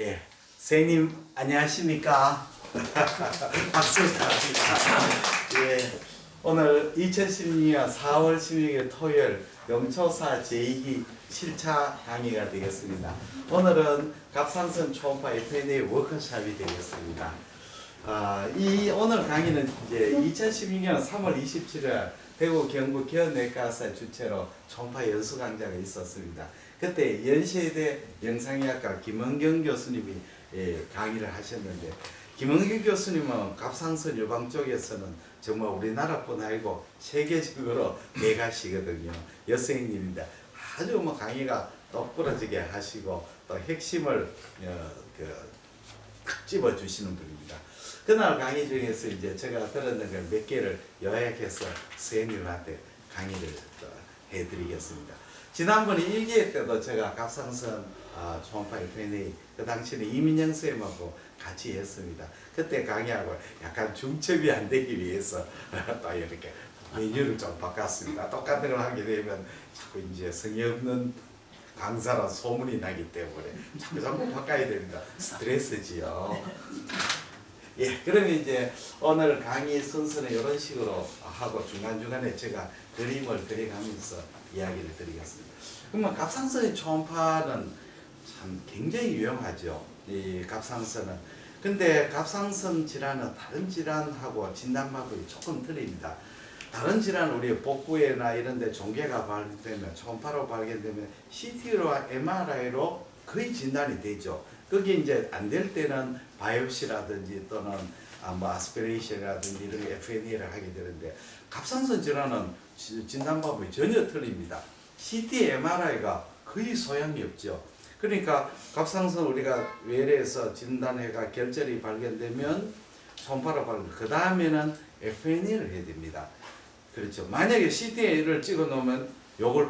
예, 선생님 안녕하십니까? 박수 부탁드립니다. 예, 오늘 2016년 4월 16일 토요일 영초사 제2기 7차 강의가 되겠습니다. 오늘은 갑상선 초음파 FNA 워크숍이 되겠습니다. 아, 이 오늘 강의는 이제 2016년 3월 27일 대구 경북 개헌내과사 주최로 초음파 연수 강좌가 있었습니다. 그때 연세대 영상의학과 김은경 교수님이 예, 강의를 하셨는데 김은경 교수님은 갑상선 유방 쪽에서는 정말 우리나라뿐 아니고 세계적으로 대가시거든요. 여성님인데 아주 뭐 강의가 똑부러지게 하시고 또 핵심을 어, 그 집어 주시는 분입니다. 그날 강의 중에서 이제 제가 들었는 걸 몇 개를 요약해서 선생님한테 강의를 또 해드리겠습니다. 지난번에 1기회 때도 제가 갑상선 아, 초음파 FNA 그 당시에는 이민영 쌤하고 같이 했습니다. 그때 강의하고 약간 중첩이 안 되기 위해서 또 이렇게 메뉴를 좀 바꿨습니다. 똑같은 걸 하게 되면 자꾸 이제 성의 없는 강사라 소문이 나기 때문에 자꾸 자꾸 바꿔야 됩니다. 스트레스지요. 예, 그러면 이제 오늘 강의 순서는 이런 식으로 하고 중간중간에 제가 그림을 그려가면서 이야기를 드리겠습니다. 그러면 갑상선의 초음파는 참 굉장히 유용하죠. 이 갑상선은. 근데 갑상선 질환은 다른 질환하고 진단 방법이 조금 틀립니다. 다른 질환 우리 복부에나 이런 데 종괴가 발견되면 초음파로 발견되면 CT로와 MRI로 거의 진단이 되죠. 그게 이제 안 될 때는 바이옵시라든지 또는 아, 뭐 아스피레이션이라든지 이런 FNA를 하게 되는데 갑상선 질환은 지- 진단 방법이 전혀 틀립니다. CT, MRI가 거의 소양이 없죠. 그러니까 갑상선 우리가 외래에서 진단해가 결절이 발견되면 초음파로 발견. 그 다음에는 FNA를 해야 됩니다. 그렇죠. 만약에 CT를 찍어 놓으면 요걸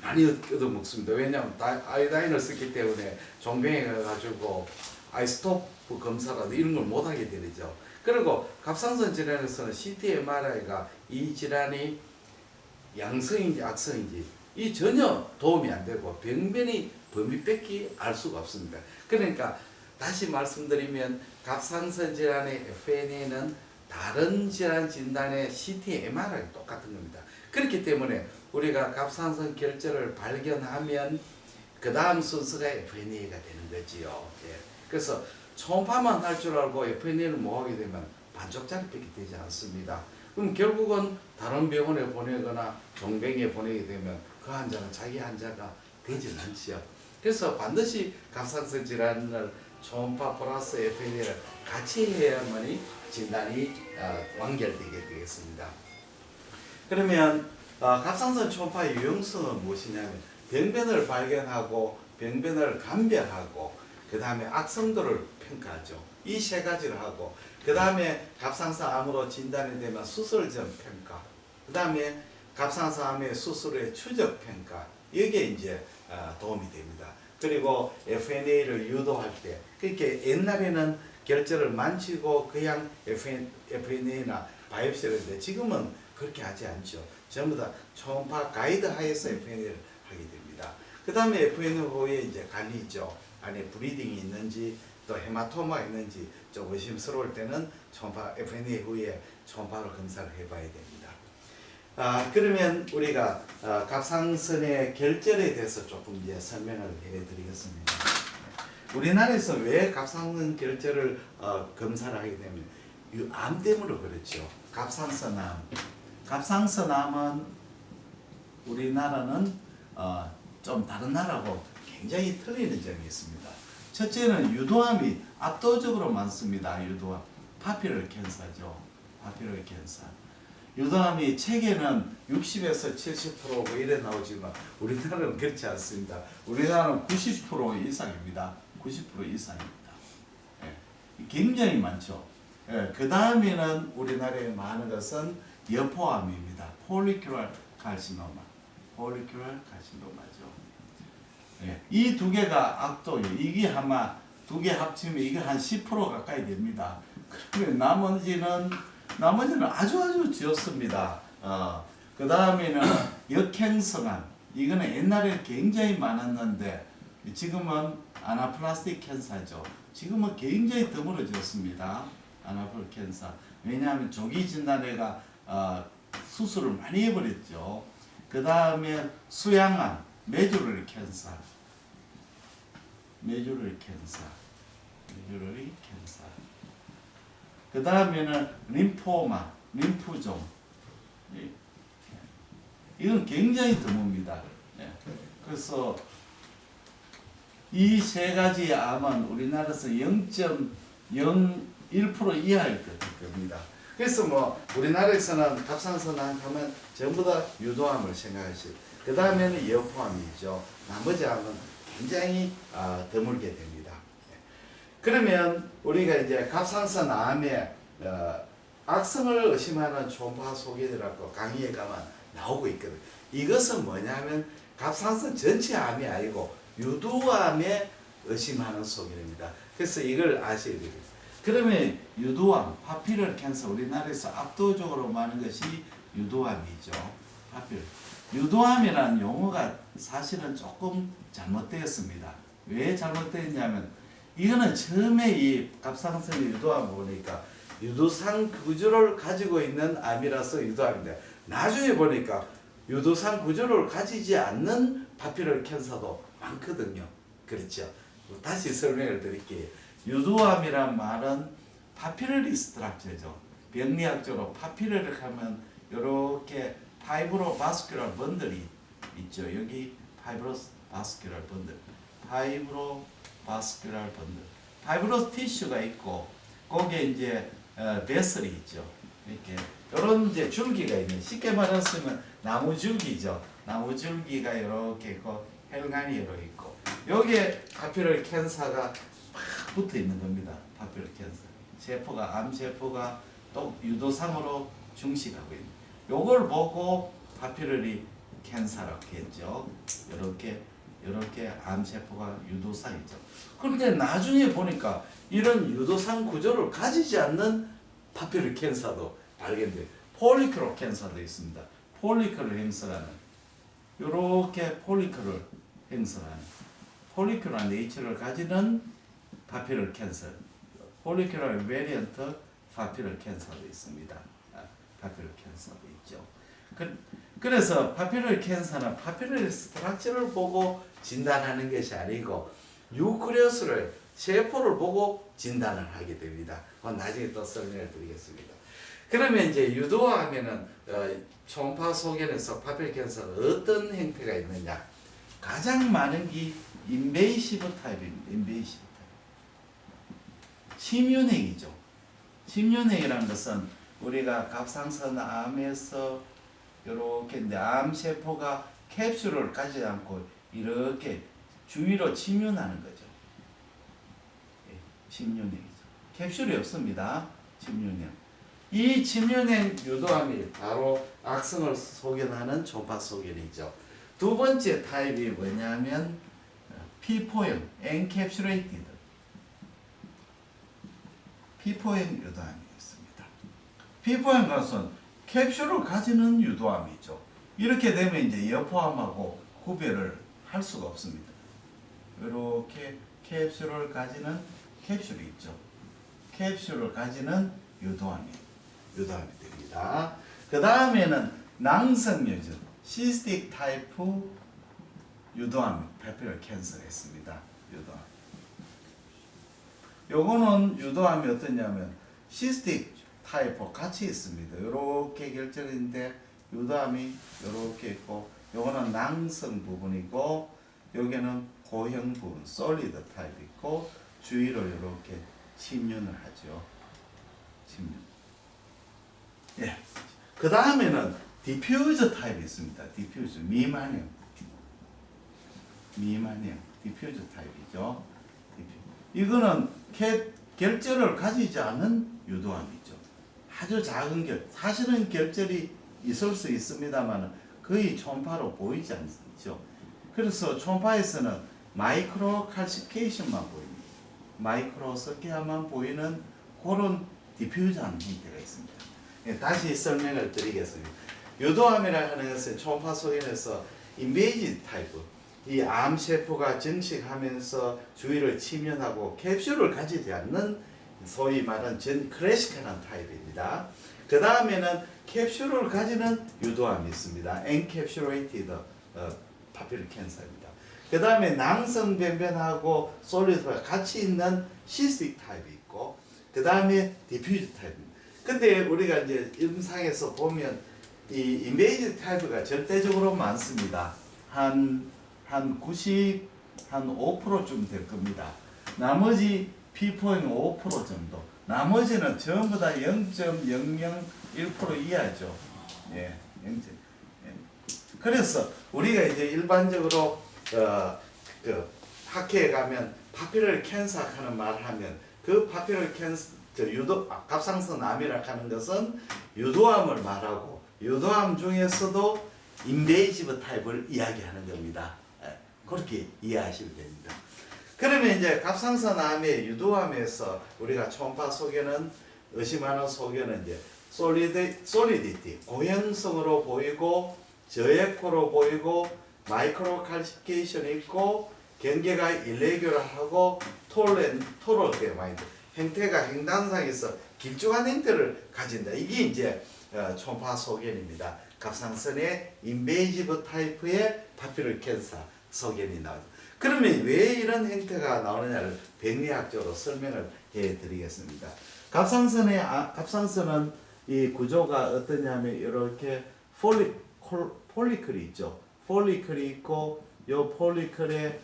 많이 얻어 먹습니다. 왜냐하면 다- 아이다인을 쓰기 때문에 종병에 가가지고 아이스토프 검사라도 이런 걸 못하게 되죠. 그리고 갑상선 질환에서는 CT, MRI가 이 질환이 양성인지 악성인지 이 전혀 도움이 안 되고 병변이 범위밖에 알 수가 없습니다. 그러니까 다시 말씀드리면 갑상선 질환의 FNA는 다른 질환 진단의 CT, MRI 똑같은 겁니다. 그렇기 때문에 우리가 갑상선 결절을 발견하면 그 다음 순서가 FNA가 되는 거지요. 예. 그래서 초음파만 할 줄 알고 FNA를 못 하게 되면 반쪽짜리밖에 되지 않습니다. 그럼 결국은 다른 병원에 보내거나 종병에 보내게 되면 그 환자는 자기 환자가 되지 않지요. 그래서 반드시 갑상선 질환을 초음파 플러스 FNA를 같이 해야만이 진단이 어, 완결되게 되겠습니다. 그러면 어, 갑상선 초음파의 유용성은 무엇이냐면 병변을 발견하고 병변을 감별하고 그 다음에 악성도를 평가하죠. 이 세 가지를 하고 그 다음에 갑상선 암으로 진단이 되면 수술 전 평가 그 다음에 갑상선 암의 수술의 추적 평가 여기에 이제 어, 도움이 됩니다. 그리고 FNA를 유도할 때 그렇게 옛날에는 결절을 만지고 그냥 FNA나 바이옵시를 했는데 지금은 그렇게 하지 않죠. 전부 다 초음파 가이드 하에서 FNA를 하게 됩니다. 그 다음에 FN 후에 이제 관리죠. 안에 브리딩이 있는지 또 헤마토마 있는지 좀 의심스러울 때는 초음파 FNA 후에 초음파로 검사를 해봐야 됩니다. 아 그러면 우리가 아, 갑상선의 결절에 대해서 조금 이제 설명을 해드리겠습니다. 우리나라에서 왜 갑상선 결절을 어, 검사를 하게 되면 이암 때문에 그렇죠. 갑상선암. 갑상선암은 우리나라는 어, 좀 다른 나라하고 굉장히 틀리는 점이 있습니다. 첫째는 유도암이 압도적으로 많습니다. 유도암. 파피럴 캔서죠. 파피럴 캔서. 유도암이 책에는 60에서 70%고 이래 나오지만 우리나라는 그렇지 않습니다. 우리나라는 90% 이상입니다. 90% 이상입니다. 예, 굉장히 많죠. 예, 그 다음에는 우리나라에 많은 것은 여포암입니다. 폴리큐랄 칼시노마. 폴리큐랄 칼시노마 죠. 예, 이두 개가 악도예요. 이게 아마 두 개 합치면 이게 한 10% 가까이 됩니다. 그러면 나머지는 나머지는 아주 아주 적습니다. 어, 그 다음에는 역행성암. 이거는 옛날에 굉장히 많았는데 지금은 아나플라스틱 캔사죠. 지금은 굉장히 드물어졌습니다. 아나플 캔사. 왜냐하면 조기 진단에가 어, 수술을 많이 해버렸죠. 그 다음에 수양암, 메주러리 캔사, 메주러리 캔사, 메주러리 캔사. 그 다음에는 림포마, 림프종. 이- 이건 굉장히 드뭅니다. 예. 그래서 이 세 가지 암은 우리나라에서 0.01% 이하일 겁니다. 그래서 뭐 우리나라에서는 갑상선 암 하면 전부 다 유도암을 생각하시고 그 다음에는 여포암이죠. 나머지 암은 굉장히 아, 드물게 됩니다. 예. 그러면 우리가 이제 갑상선 암에 어, 악성을 의심하는 초음파 소견이라고 강의에 가면 나오고 있거든. 이것은 뭐냐면 갑상선 전체 암이 아니고 유두암에 의심하는 소견입니다. 그래서 이걸 아셔야 됩니다. 그러면 유두암, 파피럴 캔서 우리나라에서 압도적으로 많은 것이 유두암이죠. 파피럴. 유두암이라는 용어가 사실은 조금 잘못되었습니다. 왜 잘못되었냐면 이거는 처음에 이 갑상선 유두암 보니까 유두상 구조를 가지고 있는 암이라서 유두암인데 나중에 보니까 유두상 구조를 가지지 않는 파피럴 캔서도 많거든요. 그렇죠. 다시 설명을 드릴게요. 유두암이란 말은 파피러리 스트럭처죠. 병리학적으로 파피러를 하면 이렇게 파이브로 바스큘러 번들이 있죠. 여기 파이브로 바스큘러 번들, 파이브로 바스큘러 번들, 파이브로 티슈가 있고 거기에 이제 어, 베슬이 있죠. 이렇게 이런 이제 줄기가 있는 쉽게 말했으면 나무 줄기죠. 나무 줄기가 이렇게 있고 이렇게 있고 여기에 파피럴 캔사가 막 붙어 있는 겁니다. 파피럴 캔사 세포가 암 세포가 또 유도상으로 중식하고 있는. 요걸 보고 파피럴이 캔사라고 했죠. 이렇게 이렇게 암 세포가 유도상이죠. 그런데 나중에 보니까 이런 유도상 구조를 가지지 않는 파피럴 캔사도 발견돼. 폴리크로 캔사도 있습니다. 폴리크를 행성하는 이렇게 폴리크를 행성하는 폴리큐라 네이처를 가지는 파피럴 캔서, 폴리큐라 베리언트 파피럴 캔서도 있습니다. 아, 파피럴 캔서도 있죠. 그, 그래서 파피럴 캔서는 파피럴 스트럭처를 보고 진단하는 것이 아니고 뉴클리어스를 세포를 보고 진단을 하게 됩니다. 그건 나중에 또 설명을 드리겠습니다. 그러면 이제 유도하면은 어, 초음파 소견에서 파피럴 캔서는 어떤 형태가 있느냐? 가장 많은 게 인베이시브 타입입니다. 인베이시브 타입. 침윤행이죠. 침윤행이라는 것은 우리가 갑상선 암에서 이렇게 암 세포가 캡슐을 가지지 않고 이렇게 주위로 침윤하는 거죠. 예, 침윤행이죠. 캡슐이 없습니다. 침윤행. 이 침윤행 유도암이 바로 악성을 소견하는 초파 소견이죠. 두 번째 타입이 뭐냐면 P4형 encapsulated P4형 유도암이었습니다. P4형 것은 캡슐을 가지는 유도암이죠. 이렇게 되면 이제 여포암하고 구별을 할 수가 없습니다. 이렇게 캡슐을 가지는 캡슐이 있죠. 캡슐을 가지는 유도암이 유도암이 됩니다. 그 다음에는 낭성류죠. 시스틱 타입 유도암 페페럴 캔서가 있습니다. 유도암. 요거는 유도암이 어떠냐면 시스틱 타입 같이 있습니다. 요렇게 결정인데 유도암이 요렇게 있고 요거는 낭성 부분이고 여기는 고형 부분 솔리드 타입 있고 주위로 이렇게 침륜을 하죠. 침륜. 예. 그 다음에는 디퓨저 타입이 있습니다. 디퓨저 미만형. 미만형 디퓨저 타입이죠. 디퓨. 이거는 개, 결절을 가지지 않은 유도암이죠. 아주 작은 결. 사실은 결절이 있을 수 있습니다만 거의 초음파로 보이지 않죠. 그래서 초음파에서는 마이크로 칼시케이션만 보입니다. 마이크로 스케아만 보이는 그런 디퓨저한 형태가 있습니다. 예, 다시 설명을 드리겠습니다. 유도암이라 하는 것은 초음파 소견에서 인베이지 타입, 이암 세포가 증식하면서 주위를 침연하고 캡슐을 가지지 않는 소위 말하는 전 클래식한 타입입니다. 그 다음에는 캡슐을 가지는 유도암이 있습니다. encapsulated 어, 파피르 캔서입니다. 그 다음에 낭성 변변하고 솔리드가 같이 있는 시스틱 타입이 있고 그 다음에 디퓨즈 타입입니다. 근데 우리가 이제 임상에서 보면 이 인베이지 타입가 절대적으로 많습니다. 한, 한 90, 한 5%쯤 될 겁니다. 나머지 P.5% 정도. 나머지는 전부 다 0.001% 이하죠. 예, 0. 예. 그래서 우리가 이제 일반적으로 어, 그 학회에 가면 파피럴 캔서 하는 말을 하면 그 파피럴 캔서 저 유도 아, 갑상선 암이라 하는 것은 유도암을 말하고 유도암 중에서도 인베이지브 타입을 이야기하는 겁니다. 예, 그렇게 이해하시면 됩니다. 그러면 이제 갑상선 암의 유도암에서 우리가 초음파 소견은 의심하는 소견은 이제 솔리드 솔리디티 고형성으로 보이고 저액호로 보이고 마이크로 칼시피케이션이 있고 경계가 일레귤러하고 톨렌 토롤게 많이 돼. 형태가 행단상에서 길쭉한 형태를 가진다. 이게 이제 어, 초음파 소견입니다. 갑상선의 인베이지브 타입의 파피럴 캔서 소견이 나오죠. 그러면 왜 이런 형태가 나오느냐를 병리학적으로 설명을 해드리겠습니다. 갑상선의 아, 갑상선은 이 구조가 어떠냐면 이렇게 폴리 콜, 폴리클이 있죠. 폴리클이 있고 요 폴리클의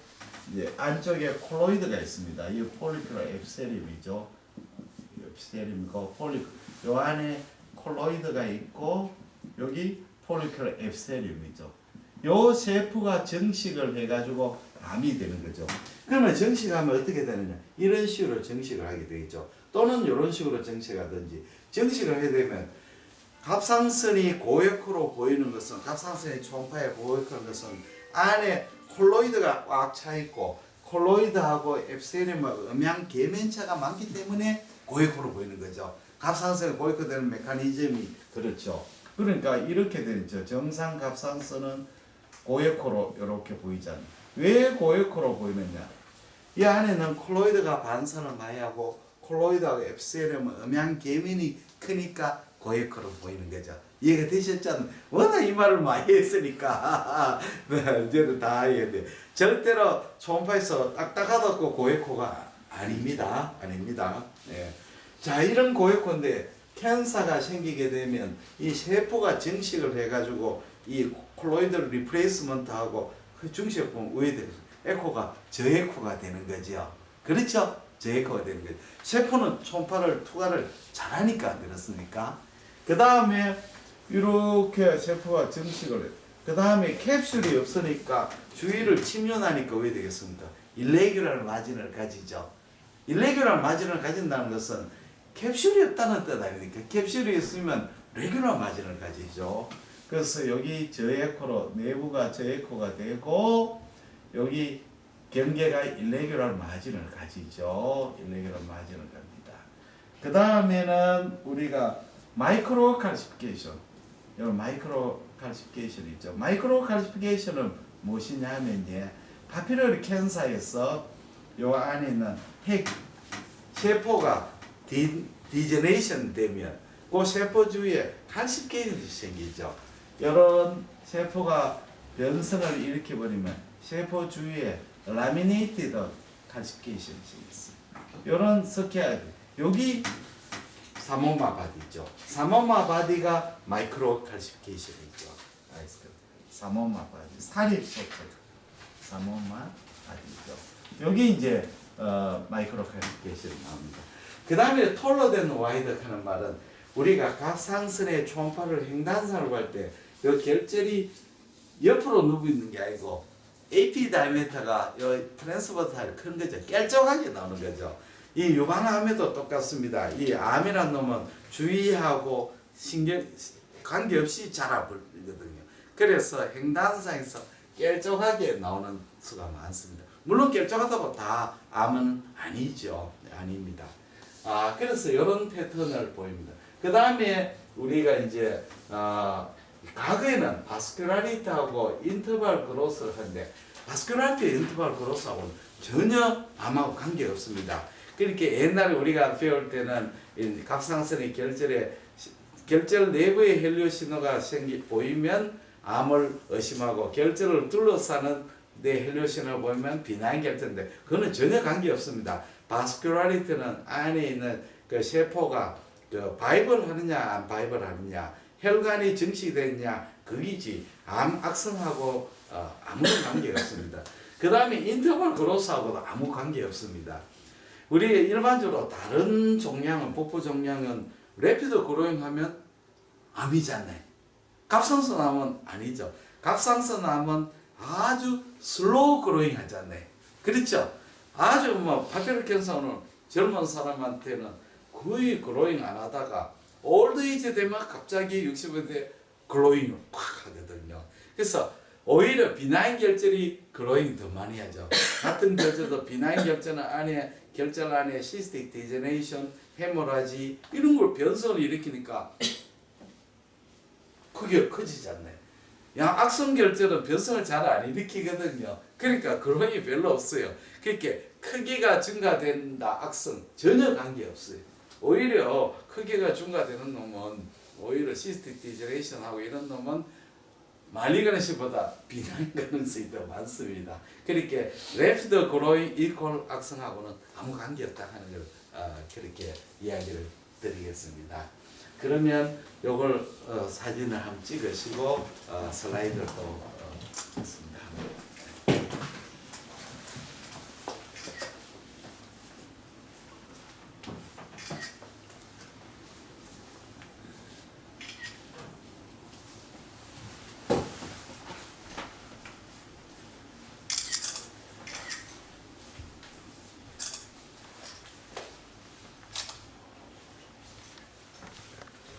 이제 안쪽에 콜로이드가 있습니다. 이 폴리클은 앱세림이죠. 앱세림이고 폴리클 요 안에 콜로이드가 있고 여기 폴리클 앱세림이죠. 요 세포가 정식을 해가지고 암이 되는 거죠. 그러면 정식하면 어떻게 되느냐? 이런 식으로 정식을 하게 되겠죠. 또는 이런 식으로 정식하든지 정식을 하게 되면 갑상선이 고액으로 보이는 것은 갑상선이 초음파에 고액한 것은 안에 콜로이드가 꽉 차 있고 콜로이드하고 앱세림하고 음양 계면차가 많기 때문에 고액으로 보이는 거죠. 갑상선이 고액화되는 메커니즘이 그렇죠. 그러니까 이렇게 되죠. 정상 갑상선은 고액호로 이렇게 보이잖아요. 왜 고액호로 보이느냐? 이 안에는 콜로이드가 반선을 많이 하고 콜로이드하고 앱세렘은 음양 계면이 크니까 고액호로 보이는 거죠. 이해가 되셨잖아요. 워낙 이 말을 많이 했으니까 네, 이제는 다 이해돼. 절대로 초음파에서 딱딱하다고 고액호가 아닙니다. 아닙니다. 네. 자 이런 고액호인데 캔서가 생기게 되면 이 세포가 증식을 해가지고 이 콜로이드를 리플레이스먼트하고 그 보면 우회돼서 에코가 저에코가 되는 거죠. 그렇죠? 저에코가 되는 거죠. 세포는 초음파를 투과를 잘하니까 그렇습니까? 그 다음에 이렇게 세포가 증식을 해. 그 다음에 캡슐이 없으니까 주위를 침륜하니까 왜 되겠습니까? 일레귤럴 마진을 가지죠. 일레귤럴 마진을 가진다는 것은 캡슐이 없다는 뜻 아닙니까? 캡슐이 있으면 레귤러 마진을 가지죠. 그래서 여기 저에코로 내부가 저에코가 되고 여기 경계가 일레귤럴 마진을 가지죠. 일레귤럴 마진을 갑니다. 그 다음에는 우리가 마이크로 칼시피케이션. 여기 마이크로 칼시피케이션 있죠. 마이크로 칼시피케이션은 무엇이냐 하면 이제 파피러리 캔서에서 요 안에 있는 핵 세포가 디, 디제네이션 되면 그 세포 주위에 칼시피케이션이 생기죠. 이런 세포가 변성을 일으켜 버리면 세포 주위에 라미네이티드 칼시피케이션이 생겼어요. 이런 석회가 여기 사모마 바디죠. 사모마 바디가 마이크로 칼시피케이션이죠. 사모마 바디 살이 석회. 사모마 바디죠. 여기 이제 어, 마이크로 칼시피케이션이 나옵니다. 그 다음에 톨러된 와이드 하는 말은 우리가 갑상선의 초음파를 횡단선으로 할때 그 결절이 옆으로 누워 있는 게 아니고 AP 다이메터가 요 트랜스버터를 큰 거죠. 결정하게 나오는 거죠. 이 유방암에도 똑같습니다. 이 암이란 놈은 주의하고 신경 관계없이 자라버리거든요. 그래서 횡단상에서 결정하게 나오는 수가 많습니다. 물론 결정하다고 다 암은 아니죠. 네, 아닙니다. 아 그래서 이런 패턴을 보입니다. 그 다음에 우리가 이제 어, 과거에는 바스큘라리티하고 인터벌 그로스를 하는데 바스큘라리티 인터벌 그로스하고는 전혀 암하고 관계 없습니다. 그렇게 옛날에 우리가 배울 때는 이 갑상선의 결절에 시- 결절 내부에 헬리오 신호가 생기 보이면 암을 의심하고 결절을 둘러싸는 내 헬리오 신호를 보이면 비나인 결절인데 그거는 전혀 관계 없습니다. 바스큘라리티는 안에 있는 그 세포가 그 바이블 하느냐 안 바이블 하느냐 혈관이 증식됐냐 그기지 암 악성하고 어, 아무런 관계가 없습니다. 그 다음에 인터벌 그로스하고도 아무 관계 없습니다. 우리 일반적으로 다른 종양은 복부 종양은 레피드 그로잉 하면 암이잖아요. 갑상선 암은 아니죠. 갑상선 암은 아주 슬로우 그로잉 하잖아요. 그렇죠? 아주 뭐 파피르 캔서는 젊은 사람한테는 거의 그로잉 안 하다가 올드에이지 되면 갑자기 60대 글로잉을 팍 하거든요. 그래서 오히려 비나인 결절이 글로잉 더 많이 하죠. 같은 결절도 비나인 결절은 안에 결절 안에 시스틱 디제네이션, 헤모라지 이런 걸 변성을 일으키니까 크게 않나요? 야 악성 결절은 변성을 잘 안 일으키거든요. 그러니까 그론이 별로 없어요. 그렇게 크기가 증가된다 악성 전혀 관계 없어요. 오히려 크기가 증가되는 놈은 오히려 시스틱 디제레이션하고 이런 놈은 말리그네시보다 비난 가능성이 더 많습니다. 그렇게 랩스더 그로잉 이퀄 악성하고는 아무 관계 없다 하는 걸 어, 그렇게 이야기를 드리겠습니다. 그러면 요걸 어, 사진을 한번 찍으시고 어, 슬라이드를 또 어,